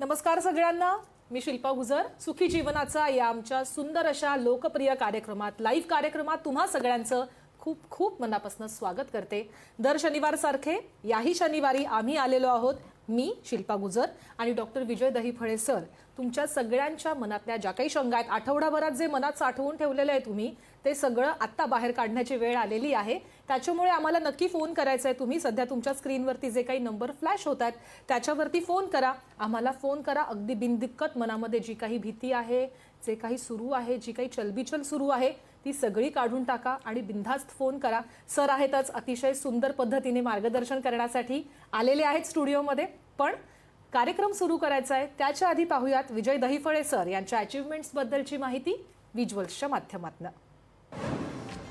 नमस्कार सगळ्यांना. मी शिल्पा गुजर. सुखी जीवनाचा या आमच्या सुंदर अशा लोकप्रिय कार्यक्रमात लाईव्ह कार्यक्रमात तुम्हा सगळ्यांचं खूप खूप मनापासून स्वागत करते. दर शनिवार सारखे याही शनिवारी आम्ही आलेलो आहोत. मी शिल्पा गुजर आणि डॉक्टर विजय दहीफळे सर. तुमच्या सगळ्यांच्या मनातल्या ज्या काही शंका आहेत आठवडाभरात जे मनात साठवून ठेवलेलं आहे तुम्ही ते सगळं आत्ता बाहेर काढण्याची वेळ आलेली आहे. त्याच्यामुळे आम्हाला नक्की फोन करायचा आहे तुम्ही सध्या तुमच्या स्क्रीनवरती जे काही नंबर फ्लॅश होत आहेत त्याच्यावरती फोन करा. आम्हाला फोन करा. अगदी बिनदिक्कत मनामध्ये जी काही भीती आहे जे काही सुरू आहे जी काही चलबिचल सुरू आहे ती सगळी काढून टाका आणि बिनधास्त फोन करा. सर आहेतच अतिशय सुंदर पद्धतीने मार्गदर्शन करण्यासाठी आलेले आहेत स्टुडिओमध्ये. पण कार्यक्रम सुरू करायचा आहे त्याच्या आधी पाहूयात विजय दहीफळे सर यांच्या अचिव्हमेंट्सबद्दलची माहिती विज्युअल्सच्या माध्यमातून.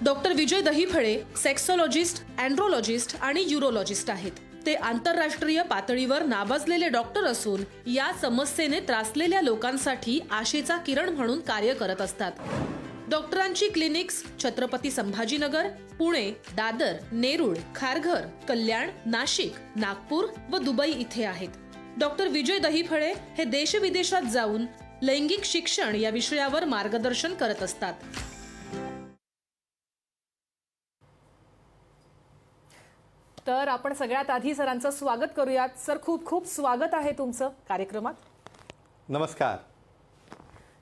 डॉक्टर विजय दहीफळे सेक्सॉलॉजिस्ट अँड्रोलॉजिस्ट आणि युरोलॉजिस्ट आहेत. ते आंतरराष्ट्रीय पातळीवर नावाजलेले डॉक्टर असून या समस्येने त्रासलेल्या लोकांसाठी आशेचा किरण म्हणून कार्य करत असतात. डॉक्टरांची क्लिनिक्स छत्रपती संभाजीनगर पुणे दादर नेरूळ खारघर कल्याण नाशिक नागपूर व दुबई इथे आहेत. डॉक्टर विजय दहीफळे हे देशविदेशात जाऊन लैंगिक शिक्षण या विषयावर मार्गदर्शन करत असतात. तर आपण सगळ्यात आधी सरांचं स्वागत करूयात. सर खूप खूप स्वागत आहे तुमचं कार्यक्रमात. नमस्कार.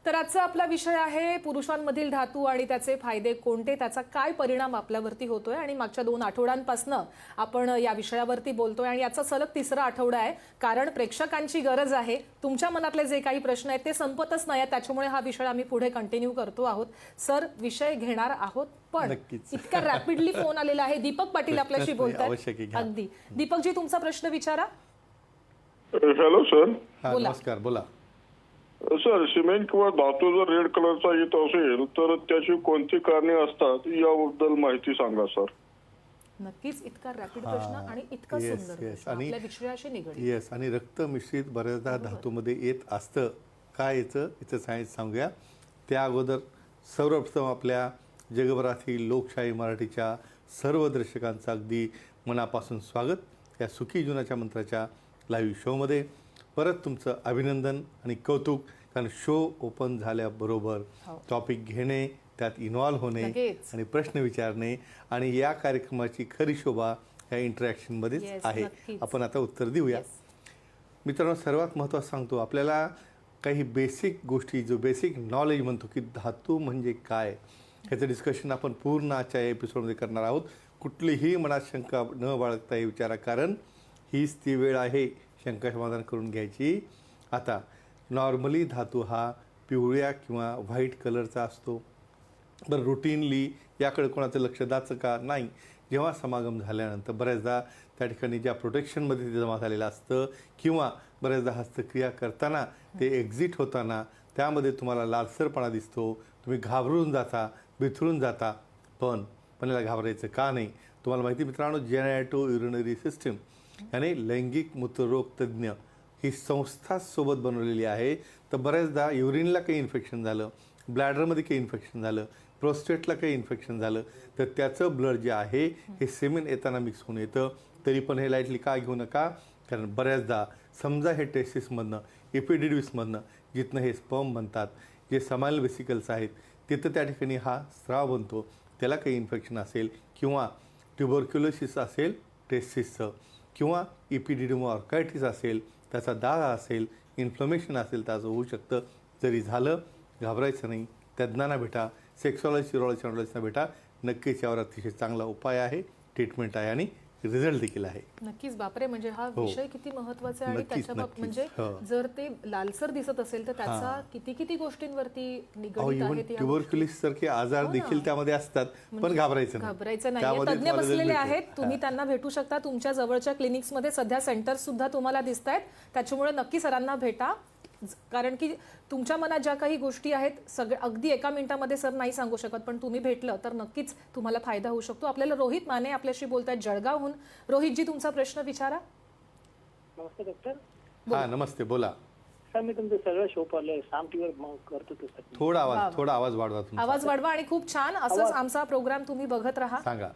तर आजचा आपला विषय आहे पुरुषांमधील धातू आणि त्याचे फायदे कोणते? त्याचा काय परिणाम आपल्यावरती होतोय? आणि मागच्या दोन आठवड्यांपासनं आपण या विषयावरती बोलतोय आणि याचा सलग तिसरा आठवडा आहे. कारण प्रेक्षकांची गरज आहे. तुमच्या मनातले जे काही प्रश्न आहेत ते संपतच नाही आहेत. त्याच्यामुळे हा विषय आम्ही पुढे कंटिन्यू करतो आहोत. सर विषय घेणार आहोत पण नक्कीच. इतका रॅपिडली फोन आलेला आहे. दीपक पाटील आपल्याशी बोलतात. अगदी. दीपकजी तुमचा प्रश्न विचारा. Hello sir. बोला. नमस्कार. बोला. सर सिमेंट किंवा धातू जर रेड कलरचा येत असेल तर त्याची कोणती कारणे असतात याबद्दल माहिती सांगा सर नक्कीच इतका रॅपिड प्रश्न आणि इतका सुंदर yes. प्रश्न. आणि- आपल्या विषयाशी निगडीत. येस आणि रक्त मिश्रित बऱ्याचदा धातूमध्ये येत असतं. काय याचं? याचं सायन्स सांगूया. त्या अगोदर सर्वप्रथम आपल्या जगभरातील लोकशाही मराठीच्या सर्व दर्शकांचं अगदी मनापासून स्वागत. या सुखी जीवनाच्या मंत्राच्या लाईव्ह शोमध्ये परत तुमचं अभिनंदन आणि कौतुक कारण शो ओपन झाल्याबरोबर हो. टॉपिक घेणे त्यात इन्व्हॉल्व्ह होणे. आणि प्रश्न विचारणे आणि या कार्यक्रमाची खरी शोभा या इंटरॅक्शनमध्येच आहे. आपण आता उत्तर देऊया. मित्रांनो सर्वात महत्त्वाचं सांगतो आपल्याला काही बेसिक गोष्टी जो बेसिक नॉलेज म्हणतो की धातू म्हणजे काय ह्याचं डिस्कशन आपण पूर्ण आजच्या या एपिसोडमध्ये करणार आहोत कुठलीही मनात शंका न बाळगता हे विचारा कारण हीच ती वेळ आहे शंका समाधान करून घ्यायची. आता नॉर्मली धातू हा पिवळ्या किंवा व्हाईट कलरचा असतो. बरं रुटीनली याकडे कोणाचं लक्ष द्यायचं का? नाही. जेव्हा समागम झाल्यानंतर बऱ्याचदा त्या ठिकाणी ज्या प्रोटेक्शनमध्ये ते जमा झालेलं असतं किंवा बऱ्याचदा हस्तक्रिया करताना ते एक्झिट होताना त्यामध्ये तुम्हाला लालसरपणा दिसतो. तुम्ही घाबरून जाता बिथरून जाता. पण पण याला घाबरायचं का नाही? तुम्हाला माहिती मित्रांनो जेनॅटो युरिनरी सिस्टीम याने लैंगिक मूत्ररोग तज्ज्ञ ही संस्था सोबत बनवलेली आहे. तर बऱ्याचदा युरिनला काही इन्फेक्शन झालं ब्लॅडरमध्ये काही इन्फेक्शन झालं प्रोस्टेटला काही इन्फेक्शन झालं तर त्याचं ब्लड जे आहे हे सिमेंट येताना मिक्स होऊन येतं. तरी पण हे लाईटली का घेऊ नका? कारण बऱ्याचदा समजा हे टेस्टिसमधनं एपिडिडिसमधनं जिथनं हे स्पर्म बनतात जे समायल वेसिकल्स आहेत तिथं त्या ठिकाणी हा स्राव बनतो. त्याला काही इन्फेक्शन असेल किंवा ट्युबरक्युलोसिस असेल टेस्टिसचं किंवा इपिडिडिमो ऑर्कायटिस असेल त्याचा दाग असेल इन्फ्लमेशन असेल त्याचं होऊ शकतं. जरी झालं घाबरायचं नाही. तज्ज्ञांना भेटा सेक्सॉलॉजी सिरॉलॉजी अँड्रॉलॉजीना भेटा नक्कीच यावर अतिशय चांगला उपाय आहे. ट्रीटमेंट आहे आणि रिझल्ट देखील आहे नक्कीच बापरे म्हणजे हा हो. विषय किती महत्त्वाचा आहे आणि त्याच्या. म्हणजे हो. जर ते लालसर दिसत असेल तर त्याचा किती किती गोष्टींवरती निगडीत या ट्युबरक्युलिस सारखे आजार हो. देखील त्यामध्ये असतात पण म्हणजे घाबरायचं नाही घाबरायचं नाही तज्ञ बसलेले आहेत. तुम्ही. त्यांना भेटू शकता तुमच्या जवळच्या क्लिनिक्समध्ये सध्या सेंटर सुद्धा तुम्हाला दिसत आहेत त्याच्यामुळे नक्की सरांना भेटा कारण की तुमच्या मनात ज्या काही गोष्टी आहेत सगळ्या अगदी एका मिनिटामध्ये सर नाही सांगू शकत पण तुम्ही भेटलं तर नक्कीच तुम्हाला फायदा होऊ शकतो. आपल्याला रोहित माने आपल्याशी बोलतायत जळगावहून. रोहितजी तुमचा प्रश्न विचारा. नमस्ते डॉक्टर हा नमस्ते बोला. सर मी तुमचं सगळं शो पाहिलंय. साम टीव्हीवर मग करतो तो सर. थोडा. आवाज थोडा आवाज वाढवा तुमचा. आवाज वाढवा आणि खूप छान असंच आमचा प्रोग्राम तुम्ही बघत राहा. सांगा.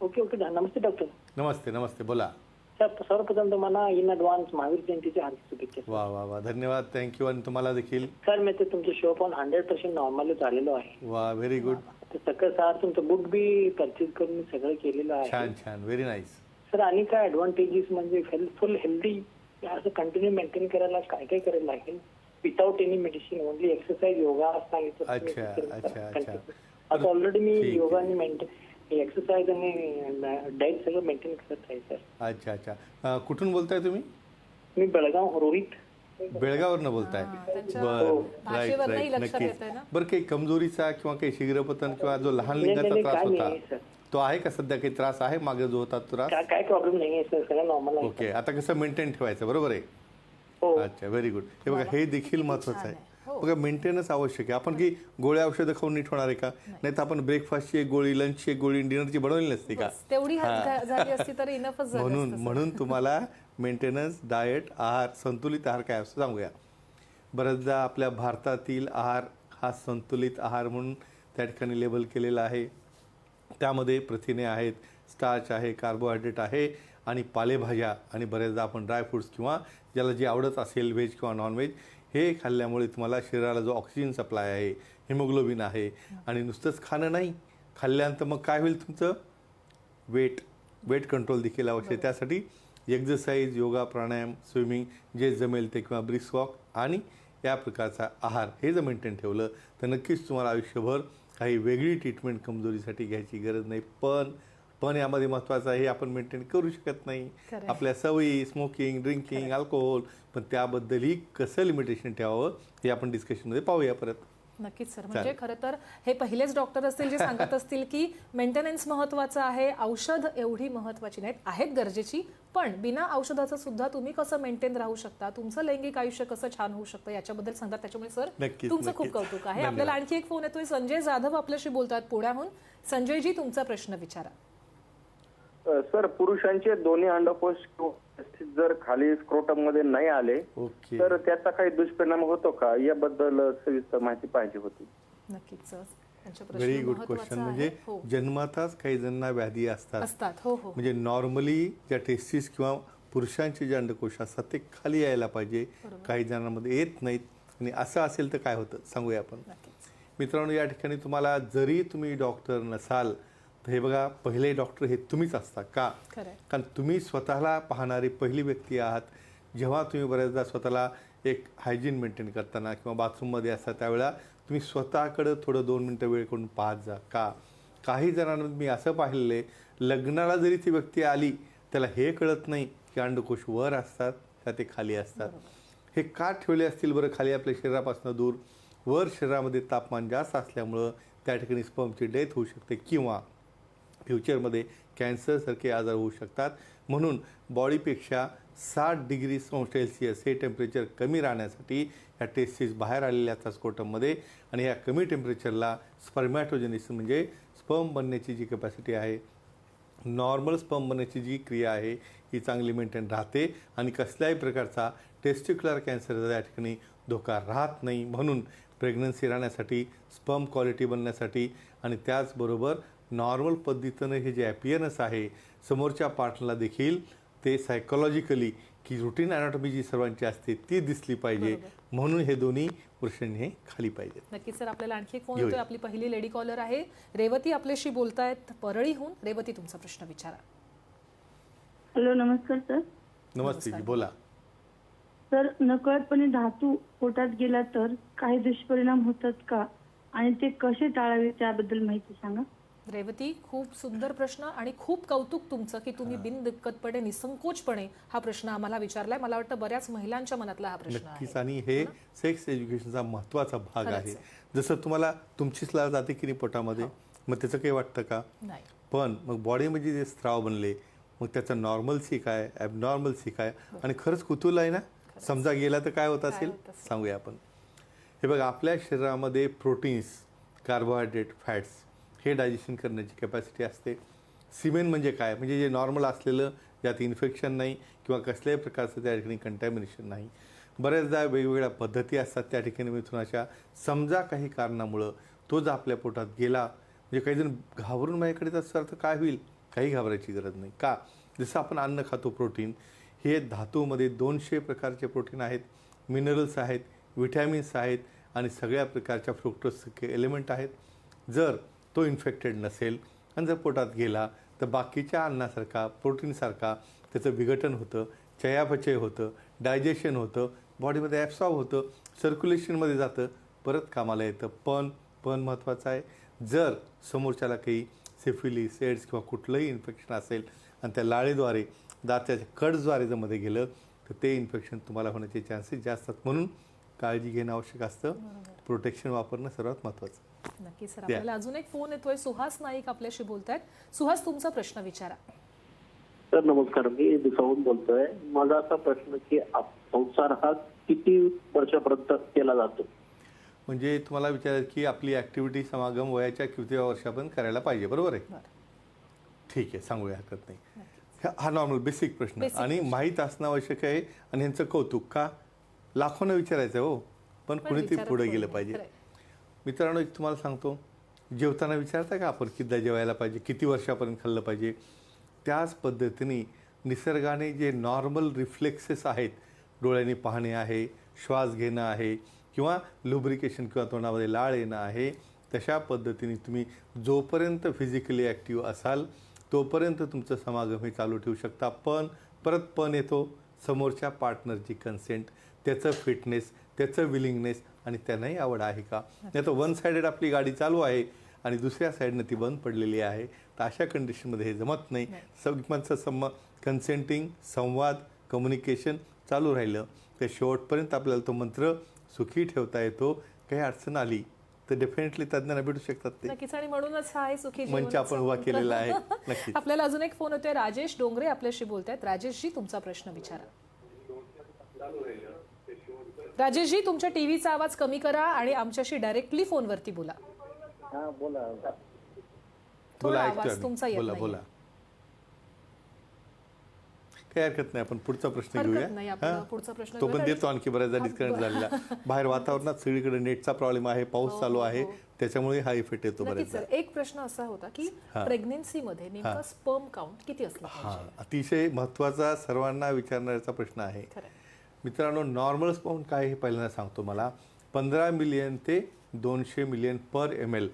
ओके ओके नमस्ते डॉक्टर नमस्ते नमस्ते बोला. तर सर्वप्रथम तुम्हाला इन ऍडव्हान्स महावीर जयंतीच्या हार्दिक शुभेच्छा. वा वा वा. धन्यवाद. थँक्यू आणि तुम्हाला देखील. सर मी ते तुमचं शो पाहून हंड्रेड पर्सेंट नॉर्मली झालेलो आहे. वा व्हेरी गुड तर सगळं सर तुमचं बुक बी परचेज करून मी सगळं केलेलं आहे. छान छान. व्हेरी नाईस सर आणि काय ऍडव्हान्टेजेस म्हणजे हेल्थफुल हेल्दी असं कंटिन्यू मेंटेन करायला काय काय करायला लागेल? Without any medicine only exercise yoga सांगितलं. अच्छा, अच्छा. अच्छा. आता ऑलरेडी मी. योगा आणि मेंटेन एक्सरसाइज आणि डाएट सगळं मेंटेन करत आहे सर अच्छा अच्छा. अं, कुठून बोलताय तुम्ही? मी बेळगाव रोहित. बेळगाववरनं बोलताय. त्यांच्या बर भाषेवरनंही राईट राईट लक्षात नक्कीच. येतंय ना? बरं काही कमजोरीचा किंवा काही शीघ्रपतन किंवा जो लहान नाही, लिंगाचा नाही, त्रास काय होता नाही, सर. तो आहे का सध्या? काही त्रास आहे मागे जो होता त्रास? काय काय प्रॉब्लेम नाही आहे सर सगळं नॉर्मल आहे ओके आता कसं मेंटेन ठेवायचं बरोबर आहे? हो. अच्छा व्हेरी गुड हे बघा हे देखील महत्वाचं आहे. बघा मेंटेनन्स आवश्यक आहे. आपण की गोळ्या औषधं खाऊन नीट होणार आहे का? नाही. तर आपण ब्रेकफास्टची एक गोळी लंचची एक गोळी डिनरची बनवली नसती का? तेवढी असती म्हणून असतं. म्हणून तुम्हाला मेंटेनन्स डाएट आहार संतुलित आहार काय असं सांगूया. बऱ्याचदा आपल्या भारतातील आहार हा संतुलित आहार म्हणून त्या ठिकाणी लेबल केलेला आहे. त्यामध्ये प्रथिने आहेत स्टार्च आहे कार्बोहायड्रेट आहे आणि पालेभाज्या आणि बऱ्याचदा आपण ड्रायफ्रुट्स किंवा ज्याला जे आवडत असेल व्हेज किंवा नॉनव्हेज हे खाल्ल्यामुळे तुम्हाला शरीराला जो ऑक्सिजन सप्लाय आहे हिमोग्लोबिन आहे आणि नुसतंच खाणं नाही खाल्ल्यानंतर मग काय होईल तुमचं? वेट वेट कंट्रोल देखील आवश्यक त्यासाठी एक्झरसाईज योगा प्राणायाम स्विमिंग जे जमेल ते किंवा ब्रिस्क वॉक आणि या प्रकारचा आहार हे जर मेंटेन ठेवलं तर नक्कीच तुम्हाला आयुष्यभर काही वेगळी ट्रीटमेंट कमजोरीसाठी घ्यायची गरज नाही. पण पण यामध्ये महत्त्वाचं आहे हे आपण मेंटेन करू शकत नाही. आपल्या सवयी स्मोकिंग ड्रिंकिंग अल्कोहोल पण त्याबद्दलही कसं लिमिटेशन ठेवावं हे आपण डिस्कशनमध्ये पाहूया परत. नक्कीच सर. म्हणजे खरं तर हे पहिलेच डॉक्टर असतील जे सांगत असतील की मेंटेनन्स महत्वाचं आहे औषध एवढी महत्वाची नाहीत आहेत गरजेची पण बिना औषधाचं सुद्धा तुम्ही कसं मेंटेन राहू शकता? तुमचं लैंगिक आयुष्य कसं छान होऊ शकतं? याच्याबद्दल सांगतात. त्याच्यामुळे सर तुमचं खूप. कौतुक आहे. आपल्याला आणखी एक फोन येतोय. संजय जाधव आपल्याशी बोलतात. पुण्याहून संजयजी तुमचा प्रश्न विचारा. सर पुरुषांचे दोन्ही अंडकोश जर खाली स्क्रोटममध्ये नाही आले ओके. तर त्याचा काही दुष्परिणाम होतो का? याबद्दल सविस्तर माहिती पाहिजे होती. नक्कीच व्हेरी प्रश्न गुड क्वेश्चन आहे. म्हणजे हो. जन्मातच काही जणांना व्याधी असतात. असतात. हो हो. म्हणजे नॉर्मली ज्या टेस्टिस किंवा पुरुषांचे जे अंडकोश असतात ते खाली यायला पाहिजे. काही जणांमध्ये येत नाहीत. आणि असं असेल तर काय होतं? सांगूया आपण. मित्रांनो या ठिकाणी तुम्हाला जरी तुम्ही डॉक्टर नसाल तर हे बघा पहिले डॉक्टर हे तुम्हीच असता का? कारण तुम्ही स्वतःला पाहणारी पहिली व्यक्ती आहात. जेव्हा तुम्ही बऱ्याचदा स्वतःला एक हायजीन मेंटेन करताना किंवा बाथरूममध्ये असता त्यावेळेला तुम्ही स्वतःकडं थोडं दोन मिनटं वेळ करून पाहत जा. का? काही जणांना मी असं पाहिलेलं आहे लग्नाला जरी ती व्यक्ती आली त्याला हे कळत नाही की अंडकोश वर असतात का ते खाली असतात. हे का ठेवले असतील बरं? खाली आपल्या शरीरापासून दूर. वर शरीरामध्ये तापमान जास्त असल्यामुळं त्या ठिकाणी स्पर्मची डेथ होऊ शकते किंवा फ्युचरमध्ये कॅन्सरसारखे आजार होऊ शकतात. म्हणून बॉडीपेक्षा साठ डिग्री सेल्सिअस हे टेम्परेचर कमी राहण्यासाठी ह्या टेस्टिस बाहेर आलेल्या असतात स्कोटममध्ये आणि ह्या कमी टेम्परेचरला स्पर्मॅटोजेनिस म्हणजे स्पर्म बनण्याची जी कॅपॅसिटी आहे नॉर्मल स्पर्म बनण्याची जी क्रिया आहे ही चांगली मेंटेन राहते आणि कसल्याही प्रकारचा टेस्टिक्युलर कॅन्सरचा त्या ठिकाणी धोका राहत नाही म्हणून प्रेग्नन्सी राहण्यासाठी स्पर्म क्वालिटी बनण्यासाठी आणि त्याचबरोबर नॉर्मल पद्धतीनं हे जे ॲपियरन्स आहे समोरच्या पार्टनरला देखील ते सायकोलॉजिकली की रुटीन अॅनाटॉमी जी सर्वांची असते ती दिसली पाहिजे. म्हणून हे दोन्ही पुरुषांनी हे खाली पाहिजेत नक्कीच सर आपल्याला आणखी एक फोन. येतोय. आपली पहिली लेडी कॉलर आहे. रेवती आपल्याशी बोलतायत परळीहून. रेवती तुमचा प्रश्न विचारा. हॅलो नमस्कार सर. नमस्ते जी बोला. सर नकळतपणे धातू पोटात गेला तर काही दुष्परिणाम होतात का? आणि ते कसे टाळावे त्याबद्दल माहिती सांगा. रेवती खूप सुंदर प्रश्न आणि खूप कौतुक तुमचं की तुम्ही बिनदिक्कतपणे निसंकोचपणे हा प्रश्न आम्हाला विचारलाय. मला वाटतं बऱ्याच महिलांच्या मनातला हा प्रश्न आहे. नक्कीच. आणि हे सेक्स एज्युकेशनचा महत्त्वाचा भाग आहे. जसं तुम्हाला तुमचीच लाळ जाते की पोटामध्ये मग त्याचं काही वाटतं का? पण मग बॉडीमध्ये जे स्त्राव बनले मग त्याचं नॉर्मलसी काय ॲबनॉर्मलसी काय? आणि खरंच कुतूल आहे ना? समजा गेला तर काय होत असेल? सांगूया आपण. हे बघा आपल्या शरीरामध्ये प्रोटीन्स कार्बोहायड्रेट फॅट्स हे डायजेशन करण्याची कॅपॅसिटी असते. सिमेन म्हणजे काय? म्हणजे जे नॉर्मल असलेलं ज्यात इन्फेक्शन नाही किंवा कसल्याही प्रकारचं त्या ठिकाणी कंटॅमिनेशन नाही. बऱ्याचदा वेगवेगळ्या पद्धती असतात त्या ठिकाणी मिथुनाच्या समजा काही कारणामुळं तो जर आपल्या पोटात गेला म्हणजे काही जण घाबरून माझ्याकडे असं अर्थ काय होईल? काही घाबरायची गरज नाही. का? जसं आपण अन्न खातो प्रोटीन हे धातूमध्ये दोनशे प्रकारचे प्रोटीन आहेत. मिनरल्स आहेत विटॅमिन्स आहेत आणि सगळ्या प्रकारच्या फ्रुक्टोजचे एलिमेंट आहेत. जर तो इन्फेक्टेड नसेल आणि जर पोटात गेला तर बाकीच्या अन्नासारखा प्रोटीनसारखा त्याचं विघटन होतं चयापचय होतं डायजेशन होतं बॉडीमध्ये ॲब्सॉर्ब होतं सर्क्युलेशनमध्ये जातं परत कामाला येतं. पण पण महत्त्वाचं आहे जर समोरच्याला काही सिफिलिस एड्स किंवा कुठलंही इन्फेक्शन असेल आणि त्या लाळेद्वारे दाताच्या कडद्वारे जर मध्ये गेलं तर ते इन्फेक्शन तुम्हाला होण्याचे चान्सेस जास्त असतात म्हणून काळजी घेणं आवश्यक असतं. प्रोटेक्शन वापरणं सर्वात महत्त्वाचं नक्की सर आपल्याला अजून एक फोन येतोय. सुहास नाईक आपल्याशी बोलतायत. सुहास तुमचा प्रश्न विचारा. सर नमस्कार. मी दिसावून बोलतोय. माझा असा प्रश्न की आप- संसार हा किती वर्षापर्यंत केला जातो? म्हणजे तुम्हाला विचारायचं की आपली ॲक्टिव्हिटी समागम वयाच्या कितव्या वर्षापर्यंत करायला पाहिजे बरोबर आहे. ठीक आहे सांगूया हरकत नाही. हा- नॉर्मल बेसिक प्रश्न. आणि माहीत असणं आवश्यक आहे आणि यांचं कौतुक का? लाखोनं विचारायचं आहे हो. पण कुणीतरी पुढे गेलं पाहिजे. मित्रांनो एक तुम्हाला सांगतो. जेवताना विचारता का आपण कितीदा जेवायला पाहिजे किती वर्षापर्यंत खाल्लं पाहिजे? त्याच पद्धतीने निसर्गाने जे नॉर्मल रिफ्लेक्सेस आहेत डोळ्यांनी पाहणे आहे श्वास घेणं आहे किंवा लुब्रिकेशन किंवा तोंडामध्ये लाळ येणं आहे तशा पद्धतीने तुम्ही जोपर्यंत फिजिकली ॲक्टिव्ह असाल तोपर्यंत तुमचं समागम हे चालू ठेवू शकता. पण परत पण येतो. समोरच्या पार्टनरची कन्सेंट त्याचं फिटनेस त्याचं विलिंगनेस आणि त्यांनाही आवड आहे का? नाही तर वन सायडेड आपली गाडी चालू आहे आणि दुसऱ्या साईडनं ती बंद पडलेली आहे. तर अशा कंडिशनमध्ये हे जमत नाही. सगळ्यांचं सम कन्सेंटिंग संवाद कम्युनिकेशन चालू राहिलं. तर शेवटपर्यंत आपल्याला तो मंत्र सुखी ठेवता येतो. काही अडचण आली तर डेफिनेटली तज्ज्ञांना भेटू शकतात ते. नक्कीच. आणि म्हणूनच हा आहे सुखी मंच आपण उभा. केलेला आहे. नक्कीच. आपल्याला अजून एक फोन होतोय. राजेश डोंगरे आपल्याशी बोलतायत. राजेशजी तुमचा प्रश्न विचारा. राजेशजी तुमच्या टीव्हीचा आवाज कमी करा आणि आमच्याशी डायरेक्टली फोनवरती बोला. हा बोला. थोडा बोला आवाज तुमचा बोला. बोला. काही हरकत नाही आपण पुढचा प्रश्न घेऊया. हा? पुढचा प्रश्न तो. पण देतो आणखी बऱ्याचदा हा, डिस्कनेक्ट. झालेला बाहेर वातावरणात सगळीकडे नेटचा प्रॉब्लेम आहे पाऊस चालू आहे त्याच्यामुळे हा इफेक्ट येतो बऱ्याचदा. एक प्रश्न असा होता की प्रेग्नेन्सी मध्ये नेमका स्पर्म काउंट किती असला हा अतिशय महत्त्वाचा सर्वांना विचारण्याचा प्रश्न आहे. मित्रांनो नॉर्मल स्पाऊंड काय हे पहिल्यांदा सांगतो मला. पंधरा मिलियन ते दोनशे मिलियन पर एम एल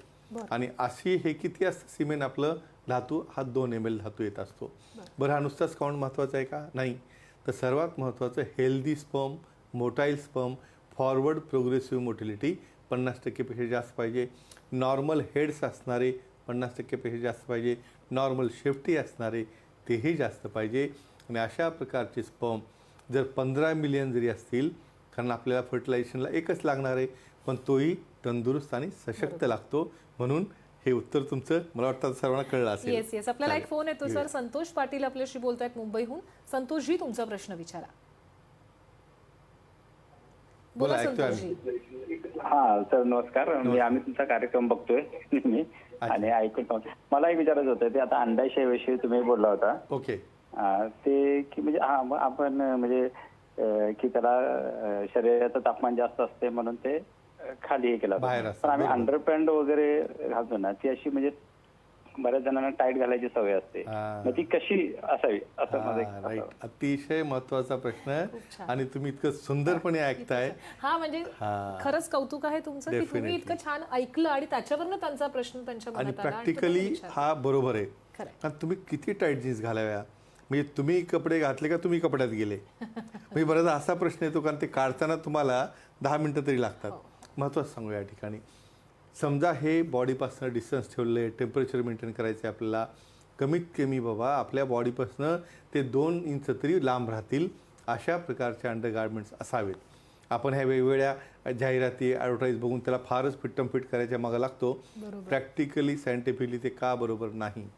आणि अशी हे किती असतं? सिमेंट आपलं? धातू हा दोन एम एल धातू येत असतो. बरं. हा नुसताच काउंट महत्त्वाचा आहे का? नाही. तर सर्वात महत्त्वाचं healthy sperm motile sperm forward progressive motility पन्नास टक्केपेक्षा जास्त पाहिजे. नॉर्मल हेड्स असणारे पन्नास टक्केपेक्षा जास्त पाहिजे. नॉर्मल शेफ्टी असणारे तेही जास्त पाहिजे. आणि अशा प्रकारचे स्पर्म जर पंधरा मिलियन जरी असतील कारण आपल्याला फर्टिलायझेशनला एकच लागणार आहे पण तोही तंदुरुस्त आणि सशक्त लागतो. म्हणून हे उत्तर तुमचं मला वाटतं सर्वांना कळलं असेल. येस येस आपल्याला एक. फोन येतो सर संतोष पाटील आपल्याशी बोलतायत मुंबईहून. संतोषजी तुमचा प्रश्न विचारा. बोला, संतोषजी. हा सर नमस्कार. म्हणजे आम्ही तुमचा कार्यक्रम बघतोय. नेहमी आणि ऐकून मला एक विचारायचं होतं ते आता अंडाशयाविषयी तुम्ही बोलला होता. ओके. अं, ते की म्हणजे हा आपण म्हणजे की त्याला शरीराचं तापमान जास्त असते म्हणून ते खाली हे केलं पण आम्ही. अंडरपॅन्ट वगैरे घालतो ना ती अशी म्हणजे बऱ्याच जणांना टाईट घालायची सवय असते. मग ती कशी असावी असं माझं अतिशय महत्त्वाचा प्रश्न छान. आणि तुम्ही इतकं सुंदरपणे ऐकताय हा म्हणजे हा. खरंच कौतुक आहे तुमचं की तुम्ही. इतकं छान ऐकलं आणि त्याच्यावरनं त्यांचा प्रश्न त्यांच्या आणि प्रॅक्टिकली. हा बरोबर आहे. कारण तुम्ही किती टाईट जीन्स घालाव्या म्हणजे तुम्ही कपडे घातले का तुम्ही कपड्यात गेले म्हणजे बऱ्याचदा असा प्रश्न येतो कारण ते काढताना तुम्हाला दहा मिनटं तरी लागतात हो. महत्त्वाचं सांगू या ठिकाणी. समजा हे बॉडीपासून डिस्टन्स ठेवलं आहे टेम्परेचर मेंटेन करायचं आहे आपल्याला कमीत कमी बाबा आपल्या बॉडीपासून ते दोन इंच तरी लांब राहतील अशा प्रकारचे अंडर गार्मेंट्स असावेत. आपण ह्या वेगवेगळ्या जाहिराती ॲडव्हर्टाईज बघून त्याला फारच फिट्टम फिट करायच्या मागं लागतो. प्रॅक्टिकली सायंटिफिकली ते का बरोबर नाही?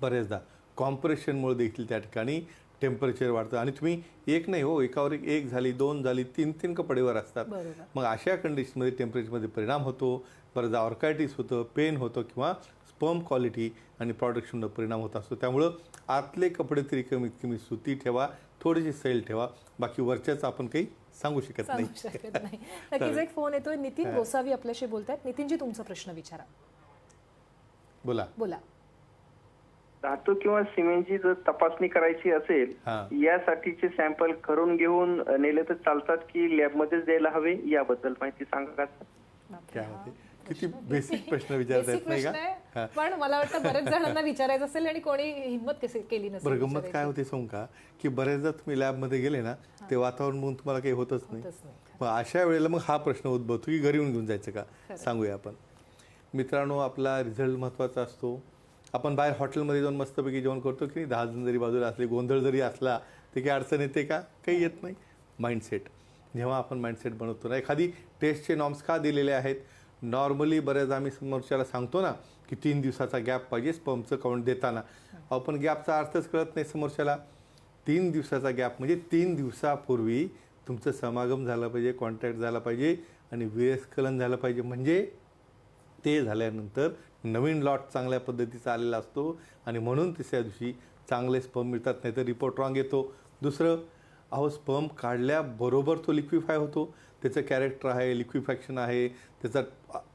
बरेचदा. कॉम्प्रेशनमुळे देखील त्या ठिकाणी टेम्परेचर वाढतं. आणि तुम्ही एक नाही हो एकावर एक एक झाली दोन झाली तीन तीन कपडेवर असतात. मग अशा कंडिशनमध्ये टेम्परेचरमध्ये परिणाम होतो बरेचदा ऑर्कायटिस होतं पेन होतं किंवा स्पर्म क्वालिटी आणि प्रॉडक्शनवर परिणाम होत असतो. त्यामुळं आतले कपडे तरी कमीत कमी सुती ठेवा थोडीशी सैल ठेवा. बाकी वरच्याच आपण काही सांगू शकत नाही. नक्कीच एक फोन येतोय. नितीन गोसावी आपल्याशी बोलतायत. नितीनजी तुमचा प्रश्न विचारा. बोला. बोला. धातू किंवा सिमेंटची जर तपासणी करायची असेल. यासाठीचे सॅम्पल करून घेऊन नेले तर चालतात की लॅबमध्येच द्यायला हवे? याबद्दल माहिती सांगा का? काय होते किती बेसिक प्रश्न विचारता येत नाही का. पण मला वाटतं बरेच जणांना विचारायचं असेल आणि कोणी हिंमत कशी केली नसेल बरं गंमत. काय होते सांगू का? की बऱ्याचदा तुम्ही लॅबमध्ये गेले ना ते वातावरण बघून तुम्हाला काही होतच नाही. होतच नाही. मग अशा वेळेला मग हा प्रश्न उद्भवतो की घरी येऊन घेऊन जायचं का? सांगूया आपण. मित्रांनो आपला रिझल्ट महत्त्वाचा असतो. आपण बाहेर हॉटेलमध्ये जाऊन मस्तपैकी जेवण करतो की नाही? दहा जण जरी बाजूला असले गोंधळ जरी असला तर काही अडचण येते का? काही येत नाही. माइंडसेट जेव्हा आपण माइंडसेट बनवतो ना एखादी टेस्टचे नॉर्म्स का दिलेले आहेत? नॉर्मली बऱ्याच आम्ही समोरच्याला सांगतो ना की तीन दिवसाचा गॅप पाहिजे स्पमचं काउंट देताना. आपण गॅपचा अर्थच कळत नाही समोरच्याला. तीन दिवसाचा गॅप म्हणजे तीन दिवसापूर्वी तुमचं समागम झालं पाहिजे कॉन्टॅक्ट झाला पाहिजे आणि विरस्खलन झालं पाहिजे. म्हणजे ते झाल्यानंतर नवीन लॉट चांगल्या पद्धतीचा आलेला असतो आणि म्हणून तिसऱ्या दिवशी चांगले स्पम मिळतात नाही तर रिपोर्ट रॉंग येतो. दुसरं अहो स्पम काढल्याबरोबर तो लिक्विफाय होतो. त्याचं कॅरेक्टर आहे लिक्विफॅक्शन आहे. त्याचा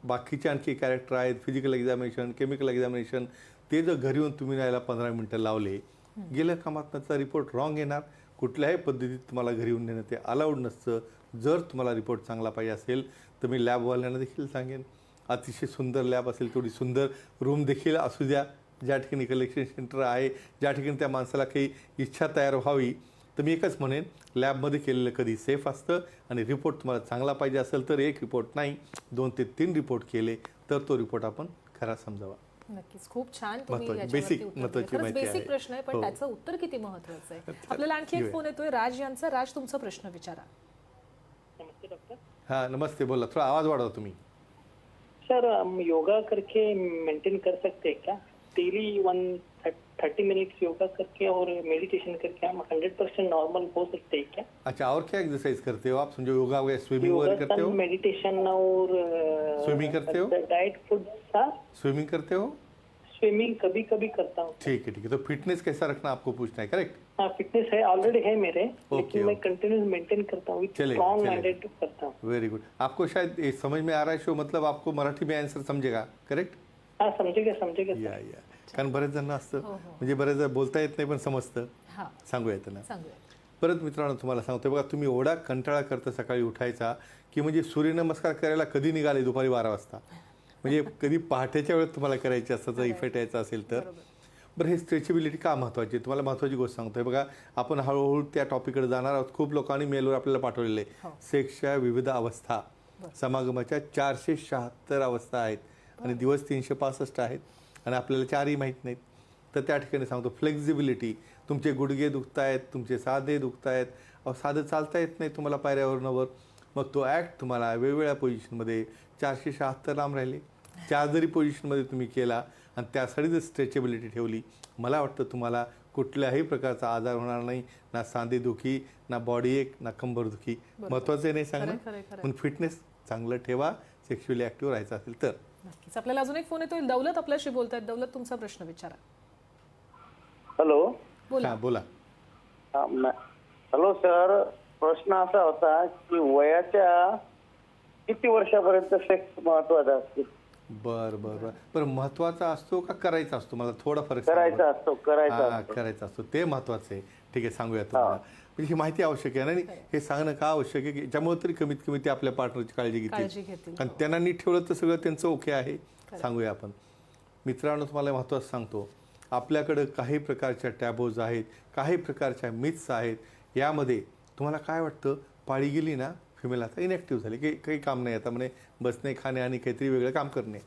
बाकीचे आणखी कॅरेक्टर आहेत फिजिकल एक्झामिनेशन केमिकल एक्झामिनेशन ते जर घरी येऊन तुम्ही न्यायला पंधरा मिनटं लावले गेल्या कामात त्याचा रिपोर्ट रॉंग येणार. कुठल्याही पद्धतीत तुम्हाला घरी येऊन नेणं ते अलाउड नसतं. जर तुम्हाला रिपोर्ट चांगला पाहिजे असेल तर मी लॅबवाल्यांना देखील सांगेन. अतिशय सुंदर लॅब असेल तेवढी सुंदर रूम देखील असू द्या. ज्या ठिकाणी कलेक्शन सेंटर आहे ज्या ठिकाणी त्या माणसाला काही इच्छा तयार व्हावी तर मी एकच म्हणेन लॅबमध्ये केलेलं कधी सेफ असतं आणि रिपोर्ट तुम्हाला चांगला पाहिजे असेल तर एक रिपोर्ट नाही दोन ते तीन रिपोर्ट केले तर तो रिपोर्ट आपण खरा समजावा. नक्कीच. खूप छान आहे. बेसिक प्रश्न आहे पण हो. त्याचं उत्तर किती महत्वाचं आहे? आपल्याला आणखी एक. फोन येतोय. राज यांचा. राज तुमचा प्रश्न विचारा. नमस्ते डॉक्टर हां नमस्ते. बोला. थोडा आवाज वाढवा तुम्ही. सर हम योगा करके मेंटेन कर सकते हैं क्या? Daily one thirty minutes yoga करके और मेडिटेशन करके हम हंड्रेड परसेंट नॉर्मल हो सकते हैं क्या? अच्छा और क्या एक्सरसाइज करते हो आप? समझो योगा वगैरह स्विमिंग वगैरह करते हो? मेडिटेशन और स्विमिंग करते हो? डाइट फ़ूड सा स्विमिंग करते हो? स्विमिंग कभी कभी करता हूँ। ठीक है ठीक है। तो फिटनेस कैसा रखना आपको पूछना है करेक्ट फिटनेस है ऑलरेडी है मेरे Okay, लेकिन मैं. कंटिन्यूस मेंटेन करता हूँ स्ट्रॉन्ग। माइंडेड करता हूँ। वेरी गुड आपको शायद ये समझ में आ रहा है शो मतलब आपको मराठी में आंसर समझेगा करेक्ट हाँ समझेगा समझेगा या या। कारण बरेच जण असतं. हो, हो. म्हणजे बरेच जण बोलता येत नाही पण समजतं. हा. सांगूया त्यांना. सांगूया. परत मित्रांनो तुम्हाला सांगतो बघा तुम्ही एवढा कंटाळा करता सकाळी उठायचा की म्हणजे सूर्यनमस्कार करायला कधी निघाले दुपारी बारा वाजता? म्हणजे कधी पहाटेच्या वेळेत तुम्हाला करायची असतं जर इफेक्ट यायचा असेल तर. बरं हे स्ट्रेचेबिलिटी का महत्त्वाची आहे? तुम्हाला महत्त्वाची गोष्ट सांगतोय बघा आपण हळूहळू त्या टॉपिककडे जाणार आहोत. खूप लोकांनी मेलवर आपल्याला पाठवलेले. सेक्सच्या विविध अवस्था. समागमाच्या चारशे शहात्तर अवस्था आहेत. आणि दिवस तीनशे पासष्ट आहेत. आणि आपल्याला चारही माहीत नाहीत. तर त्या ठिकाणी सांगतो फ्लेक्झिबिलिटी तुमचे गुडघे दुखतायत तुमचे साधे दुखतायत. अहो साधं चालता येत नाही तुम्हाला पायऱ्यावरणावर मग तो ॲक्ट तुम्हाला वेगवेगळ्या पोझिशनमध्ये चारशे शहात्तर लांब राहिले. चार जरी पोझिशनमध्ये तुम्ही केला आणि त्यासाठी जर स्ट्रेचेबिलिटी ठेवली. मला वाटतं तुम्हाला कुठल्याही प्रकारचा आजार होणार नाही. ना सांधेदुखी ना बॉडी एक ना कंबरदुखी महत्त्वाचं आहे नाही सांगणं. पण फिटनेस चांगलं ठेवा सेक्शुअली ॲक्टिव्ह राहायचं असेल तर. नक्कीच. आपल्याला अजून एक फोन येतोय. दौलत आपल्याशी बोलतायत. दौलत तुमचा प्रश्न विचारा. हॅलो. बोला. हां बोला. Hello sir. प्रश्न असा होता की वयाच्या किती वर्षापर्यंत सेक्स महत्त्वाचा असतो? बर बर बर. बरं महत्त्वाचा असतो का करायचा असतो? मला थोडा फरक करायचा. असतो करायचा हा, असतो. करायचा असतो. ते महत्वाचं आहे. ठीक आहे सांगूया तुम्हाला. म्हणजे ही माहिती आवश्यक आहे ना? आणि हे सांगणं का आवश्यक आहे? की याच्यामुळे तरी कमीत कमी ते आपल्या पार्टनरची काळजी काळजी घेतील. घेतील, आणि त्यांना नीट ठेवलं तर सगळं त्यांचं ओके आहे. सांगूया आपण. मित्रांनो तुम्हाला महत्त्वाचं सांगतो. आपल्याकडं काही प्रकारच्या टॅबोज आहेत काही प्रकारच्या मिथ्स आहेत. यामध्ये तुम्हाला काय वाटतं? पाळी गेली ना? फिमेल आता इनॅक्टिव्ह झाली. की काही काम नाही. आता म्हणे बसणे खाणे आणि काहीतरी वेगळं काम करणे.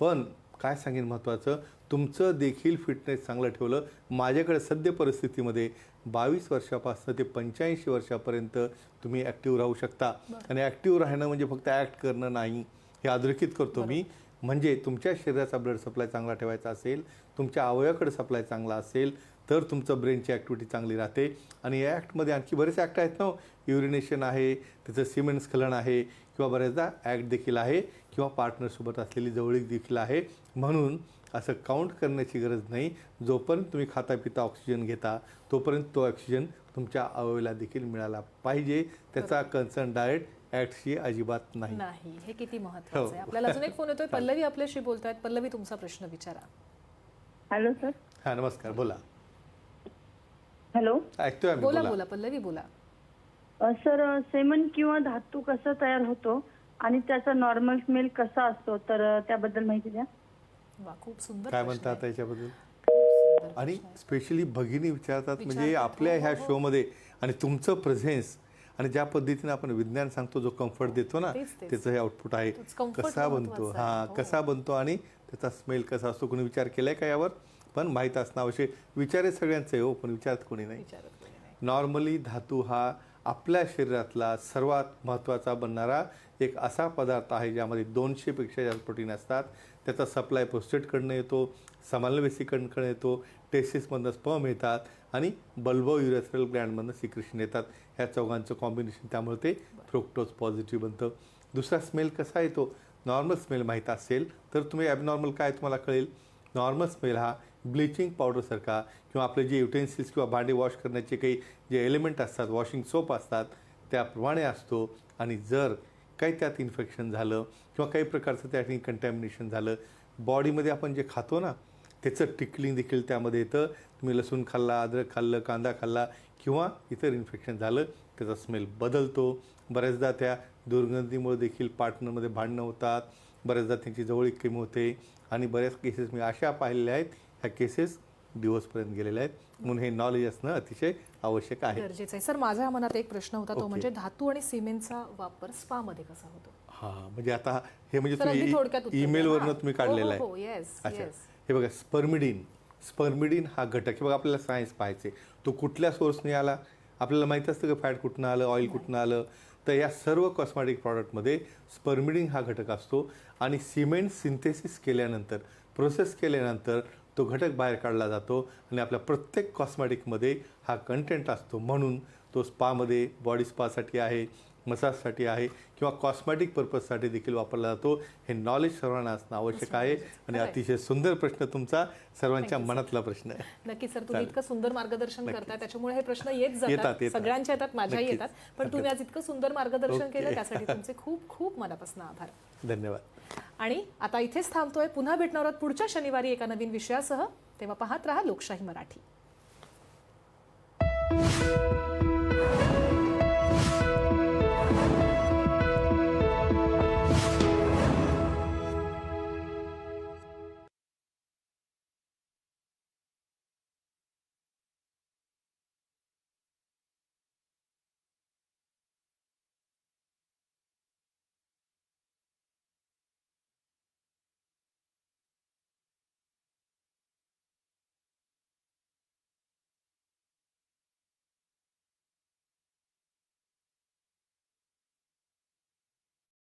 पण काय सांगेन महत्त्वाचं तुमचं देखील फिटनेस चांगलं ठेवलं. माझ्याकडे सद्य परिस्थितीमध्ये बावीस वर्षापासून ते पंच्याऐंशी वर्षापर्यंत तुम्ही ॲक्टिव्ह राहू शकता. आणि ॲक्टिव्ह राहणं म्हणजे फक्त ॲक्ट करणं नाही. हे अधोरेखित करतो मी. म्हणजे तुमच्या शरीराचा ब्लड सप्लाय चांगला ठेवायचा असेल तुमच्या अवयवाकडे सप्लाय चांगला असेल तर तुमचं ब्रेनची ॲक्टिव्हिटी चांगली राहते. आणि या ॲक्टमध्ये आणखी बरेच ॲक्ट आहेत ना युरिनेशन आहे त्याचं सिमेंट स्खलन आहे किंवा बऱ्याचदा ॲक्ट देखील आहे किंवा पार्टनरसोबत असलेली जवळीक देखील आहे. म्हणून असं काउंट करण्याची गरज नाही. जोपर्यंत तुम्ही खाता पिता ऑक्सिजन घेता तोपर्यंत तो ऑक्सिजन तुमच्या अवयवाला देखील मिळाला पाहिजे. त्याचा कन्सर्न डायरेक्ट ॲक्टशी अजिबात नाही. नाही. हे किती महत्वाचं आहे. हो. आपल्याला अजून एक फोन येतोय. पल्लवी आपल्याशी बोलतायत. पल्लवी तुमचा प्रश्न विचारा. Hello sir. हा नमस्कार. बोला. हॅलो ऐकतोय आम्ही बोला बोला बोला पल्लवी बोला अ, सर सेमन किंवा धातू कसा तयार होतो आणि त्याचा नॉर्मल स्मेल कसा असतो तर अ, त्याबद्दल माहिती द्या वा खूप सुंदर काय प्रश्न म्हणतात आहे. याच्याबद्दल आणि. स्पेशली भगिनी विचारतात म्हणजे विचारतात. आपल्या हो, ह्या हो, हो. शोमध्ये आणि तुमचं प्रेझेन्स आणि ज्या पद्धतीने आपण विज्ञान सांगतो जो कम्फर्ट देतो ना तेच, तेच. त्याचं हे आउटपुट आहे तोच comfort कसा बनतो हा. हो. कसा बनतो आणि त्याचा स्मेल कसा असतो कोणी विचार केलाय का यावर पण माहीत असणं आवश्यक विचार आहे सगळ्यांचे हो पण विचारत कोणी नाही. विचारत कोणी नाही. नॉर्मली धातू हा आपल्या शरीरातला सर्वात महत्त्वाचा बनणारा एक असा पदार्थ आहे ज्यामध्ये दोनशेपेक्षा जास्त प्रोटीन असतात. त्याचा सप्लाय प्रोस्टेटकडनं येतो समालवेसीकडनं येतो टेस्टिसमधनं स्पर्म येतात आणि बल्बो युरेथ्रल ग्लँडमधनं सिक्रेशन येतात. ह्या चौघांचं कॉम्बिनेशन त्यामुळे ते फ्रुक्टोज पॉझिटिव्ह बनतं. दुसरा स्मेल कसा येतो? नॉर्मल स्मेल माहीत असेल तर तुम्ही ॲबनॉर्मल काय तुम्हाला कळेल? नॉर्मल स्मेल हा ब्लिचिंग पावडरसारखा किंवा आपले जे युटेन्सिल्स किंवा भांडे वॉश करण्याचे काही जे एलिमेंट असतात वॉशिंग सोप असतात त्याप्रमाणे असतो. आणि जर काही त्यात इन्फेक्शन झालं किंवा काही प्रकारचं त्या ठिकाणी कंटॅमिनेशन झालं बॉडीमध्ये आपण जे खातो ना त्याचं टिकलिंग देखील त्यामध्ये येतं. तुम्ही लसूण खाल्ला अद्रक खाल्लं कांदा खाल्ला किंवा इतर इन्फेक्शन झालं त्याचा स्मेल बदलतो. बऱ्याचदा त्या दुर्गंधीमुळे देखील पार्टनरमध्ये भांडणं होतात. बऱ्याचदा त्यांची जवळीक कमी होते. आणि बऱ्याच केसेस मी अशा पाहिलेल्या आहेत ह्या केसेस दिवसपर्यंत गेलेल्या आहेत. म्हणून हे नॉलेज असणं अतिशय आवश्यक आहे. गरजेचं आहे. सर माझ्या मनात एक प्रश्न होता तो. म्हणजे धातू आणि सिमेंटचा वापर स्पा मध्ये कसा होतो? हां म्हणजे आता हे म्हणजे तुम्ही द्या. ईमेलवरनं हां. तुम्ही हो, काढलेलं हो, हो, आहे yes, अच्छा. हे बघा स्पर्मिडिन स्पर्मिडिन हा घटक हे बघा आपल्याला सायन्स पाहायचे तो कुठल्या सोर्सने आला? आपल्याला माहीत असतं का फॅट कुठनं आलं ऑइल कुठनं आलं? तर या सर्व कॉस्मॅटिक प्रॉडक्टमध्ये स्पर्मिडिंग हा घटक असतो आणि सिमेंट सिंथेसिस केल्यानंतर प्रोसेस केल्यानंतर तो घटक बाहेर काढला जातो आणि आपल्या प्रत्येक कॉस्मॅटिकमध्ये हा कंटेंट असतो. म्हणून तो स्पामध्ये बॉडी स्पासाठी आहे. मसाजसाठी आहे किंवा कॉस्मॅटिक पर्पजसाठी देखील वापरला जातो हे नॉलेज सर्वांना असणं आवश्यक आहे आणि. अतिशय सुंदर प्रश्न तुमचा सर्वांच्या. मनातला प्रश्न आहे नक्की सर तुम्ही. इतकं सुंदर मार्गदर्शन. करताय त्याच्यामुळे हे प्रश्न येत येतात, जातात. सगळ्यांच्या येतात माझ्याही. येतात पण तुम्ही आज इतकं सुंदर मार्गदर्शन. केलं त्यासाठी तुमचे खूप खूप मनापासून आभार धन्यवाद आणि आता इथेच थांबतोय पुन्हा भेटणार आहोत पुढच्या शनिवारी एका नवीन विषयासह तेव्हा पाहत रहा लोकशाही मराठी